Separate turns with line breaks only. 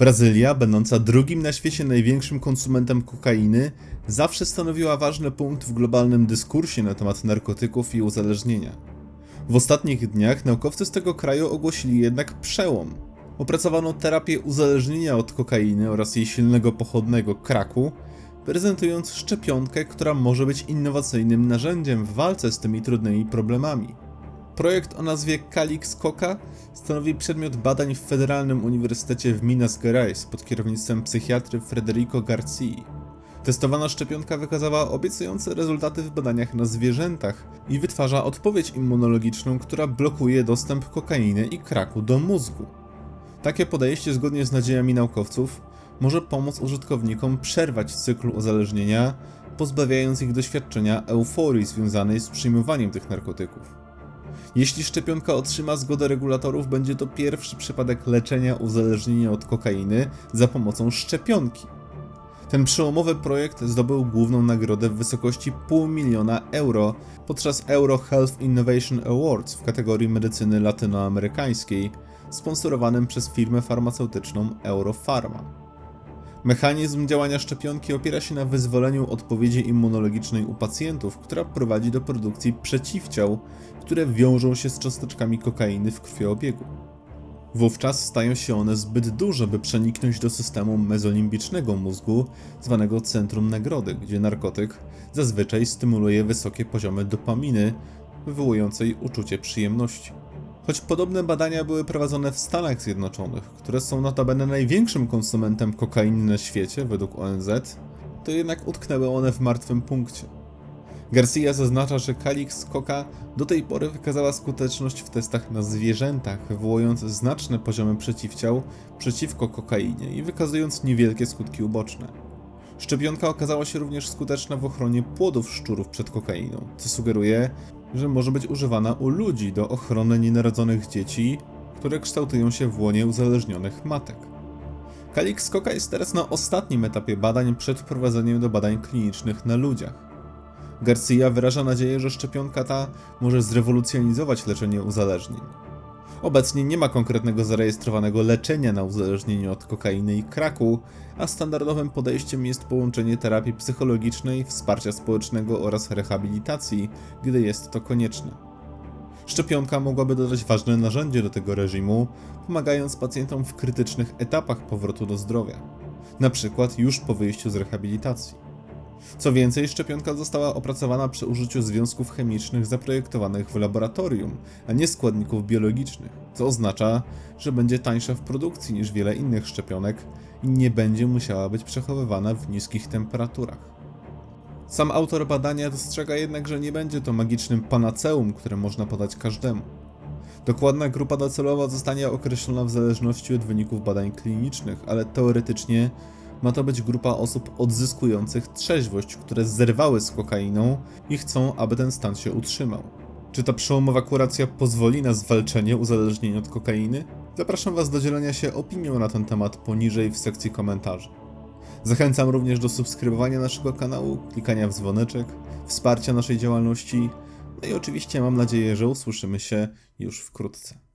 Brazylia, będąca drugim na świecie największym konsumentem kokainy, zawsze stanowiła ważny punkt w globalnym dyskursie na temat narkotyków i uzależnienia. W ostatnich dniach naukowcy z tego kraju ogłosili jednak przełom. Opracowano terapię uzależnienia od kokainy oraz jej silnego pochodnego kraku, prezentując szczepionkę, która może być innowacyjnym narzędziem w walce z tymi trudnymi problemami. Projekt o nazwie Calix Coca stanowi przedmiot badań w Federalnym Uniwersytecie w Minas Gerais pod kierownictwem psychiatry Federico Garcii. Testowana szczepionka wykazała obiecujące rezultaty w badaniach na zwierzętach i wytwarza odpowiedź immunologiczną, która blokuje dostęp kokainy i kraku do mózgu. Takie podejście, zgodnie z nadziejami naukowców, może pomóc użytkownikom przerwać cykl uzależnienia, pozbawiając ich doświadczenia euforii związanej z przyjmowaniem tych narkotyków. Jeśli szczepionka otrzyma zgodę regulatorów, będzie to pierwszy przypadek leczenia uzależnienia od kokainy za pomocą szczepionki. Ten przełomowy projekt zdobył główną nagrodę w wysokości pół miliona euro podczas Euro Health Innovation Awards w kategorii medycyny latynoamerykańskiej, sponsorowanym przez firmę farmaceutyczną Europharma. Mechanizm działania szczepionki opiera się na wyzwoleniu odpowiedzi immunologicznej u pacjentów, która prowadzi do produkcji przeciwciał, które wiążą się z cząsteczkami kokainy w krwiobiegu. Wówczas stają się one zbyt duże, by przeniknąć do systemu mezolimbicznego mózgu, zwanego centrum nagrody, gdzie narkotyk zazwyczaj stymuluje wysokie poziomy dopaminy, wywołującej uczucie przyjemności. Choć podobne badania były prowadzone w Stanach Zjednoczonych, które są notabene największym konsumentem kokainy na świecie według ONZ, to jednak utknęły one w martwym punkcie. Garcia zaznacza, że Calix Coca do tej pory wykazała skuteczność w testach na zwierzętach, wywołując znaczne poziomy przeciwciał przeciwko kokainie i wykazując niewielkie skutki uboczne. Szczepionka okazała się również skuteczna w ochronie płodów szczurów przed kokainą, co sugeruje, że może być używana u ludzi do ochrony nienarodzonych dzieci, które kształtują się w łonie uzależnionych matek. Calix Coca jest teraz na ostatnim etapie badań przed wprowadzeniem do badań klinicznych na ludziach. Garcia wyraża nadzieję, że szczepionka ta może zrewolucjonizować leczenie uzależnień. Obecnie nie ma konkretnego zarejestrowanego leczenia na uzależnienie od kokainy i kraku, a standardowym podejściem jest połączenie terapii psychologicznej, wsparcia społecznego oraz rehabilitacji, gdy jest to konieczne. Szczepionka mogłaby dodać ważne narzędzie do tego reżimu, pomagając pacjentom w krytycznych etapach powrotu do zdrowia, przykład już po wyjściu z rehabilitacji. Co więcej, szczepionka została opracowana przy użyciu związków chemicznych zaprojektowanych w laboratorium, a nie składników biologicznych, co oznacza, że będzie tańsza w produkcji niż wiele innych szczepionek i nie będzie musiała być przechowywana w niskich temperaturach. Sam autor badania dostrzega jednak, że nie będzie to magicznym panaceum, które można podać każdemu. Dokładna grupa docelowa zostanie określona w zależności od wyników badań klinicznych, ale teoretycznie ma to być grupa osób odzyskujących trzeźwość, które zerwały z kokainą i chcą, aby ten stan się utrzymał. Czy ta przełomowa kuracja pozwoli na zwalczenie uzależnienia od kokainy? Zapraszam Was do dzielenia się opinią na ten temat poniżej w sekcji komentarzy. Zachęcam również do subskrybowania naszego kanału, klikania w dzwoneczek, wsparcia naszej działalności, no i oczywiście mam nadzieję, że usłyszymy się już wkrótce.